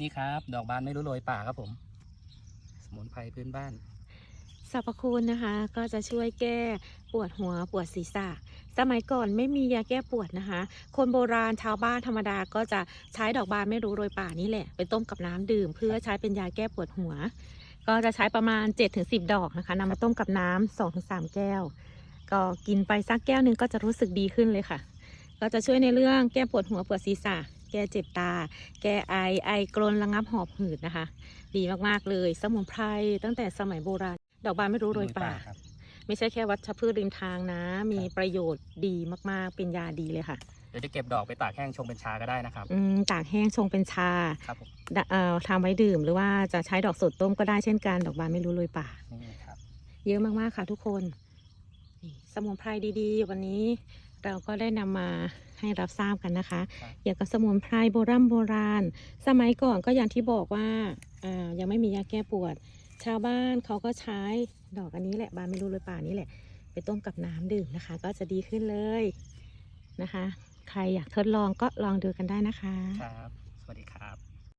นี่ครับ ดอกบานไม่รู้โรยป่าครับผม สมุนไพรพื้นบ้านสรรพคุณนะคะก็จะช่วยแก้ปวดหัวปวดศีรษะ สมัยก่อนไม่มียาแก้ปวดนะคะ คนโบราณชาวบ้านธรรมดาก็จะใช้ดอกบานไม่รู้โรยป่านี่แหละไปต้มกับน้ำดื่ม เพื่อใช้เป็นยาแก้ปวดหัว ก็จะใช้ประมาณ 7-10 ดอกนะคะนำมาต้มกับน้ำ2-3 แก้ว ก็กินไปสักแก้วหนึ่งก็จะรู้สึกดีขึ้นเลยค่ะ ก็จะช่วยในเรื่องแก้ปวดหัวปวดศีรษะ แก้เจ็บตา แก้ไอ ไอกรนระงับหอบหืดนะคะ ดีมากๆเลย สมุนไพรตั้งแต่สมัยโบราณ ดอกบานไม่รู้โรยป่าครับไม่ใช่แค่วัชพืชริมทางนะ มีประโยชน์ดีมากๆ เป็นยาดีเลยค่ะ เดี๋ยวจะเก็บดอกไปตากแห้งชงเป็นชาก็ได้นะครับ อืม ตากแห้งชงเป็นชาครับผมดะเอ่อทำไว้ดื่มหรือว่าจะใช้ดอกสดต้มก็ได้เช่นกัน ดอกบานไม่รู้โรยป่า นี่ครับ เยอะมากๆค่ะทุกคนนี่สมุนไพรดีๆ วันนี้ เราก็ได้นำมาให้รับทราบกันนะคะครับเกี่ยวกับสมุนไพรโบราณโบราณ สมัยก่อนก็อย่างที่บอกว่าอ่ายังไม่มียาแก้ปวด ชาวบ้านเขาก็ใช้ดอกอันนี้แหละบานไม่รู้เลยป่านี้แหละ ไปต้มกับน้ำดื่มนะคะ ก็จะดีขึ้นเลยนะคะ ใครอยากทดลองก็ลองดูกันได้นะคะครับสวัสดีครับ